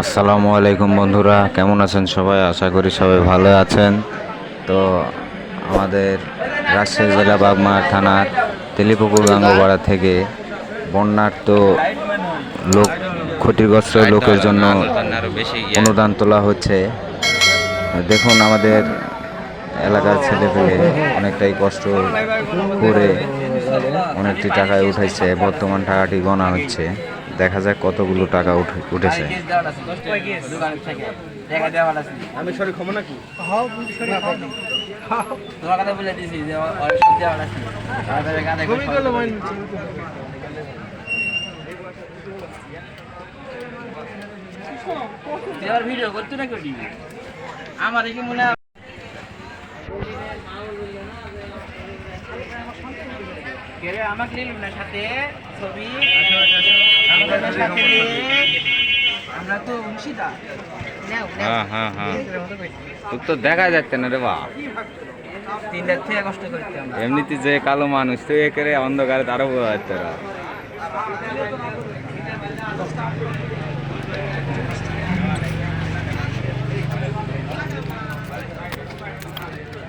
আসসালামু আলাইকুম বন্ধুরা, কেমন আছেন সবাই? আশা করি সবাই ভালো আছেন। তো আমাদের রাজশাহী জেলা বাগমার থানার তেলিপুকুর গাঙ্গপাড়া থেকে বন্যার্ত লোক, ক্ষতিগ্রস্ত লোকের জন্য অনুদান তোলা হচ্ছে। দেখুন আমাদের এলাকার ছেলেপেলে অনেকটাই কষ্ট করে অনেকটি টাকায় উঠেছে বর্তমান টাকাটি গণা হচ্ছে। দেখা যাক কতগুলো টাকা উঠে উঠেছে। আমি সরি ক্ষমা নাকি? ভিডিও করতে না করি আমার কি মনে আমাকে নিলুম না সাথে। ছবি। আমাদের সাথে নিয়ে। আমরা তো অংশীদা হ্যাঁ হ্যাঁ হ্যাঁ। তোর তো দেখা যাচ্ছে না রে বা। এমনিতে যে কালো মানুষ তো একে অন্ধকারে তারও বোঝা যাচ্ছে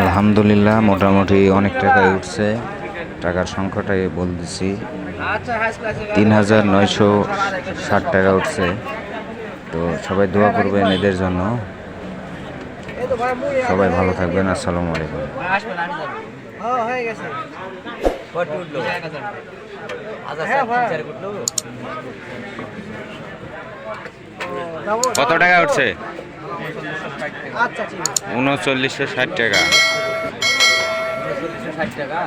আলহামদুলিল্লাহ মোটামুটি অনেক টাকাই উঠছে। টাকার সংখ্যাটাই বলতেছি। তিন হাজার নয়শো ষাট টাকা উঠছে। তো সবাই দোয়া করবেন এদের জন্য। সবাই ভালো থাকবেন। আসসালামু আলাইকুম। হ্যাঁ হয়ে কত আচ্ছা হ্যাঁ, উঠল? কত টাকা উঠছে? আচ্ছা উনচল্লিশশো ষাট টাকা। ষাট টাকা?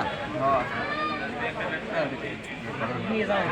নিয়ে যাও।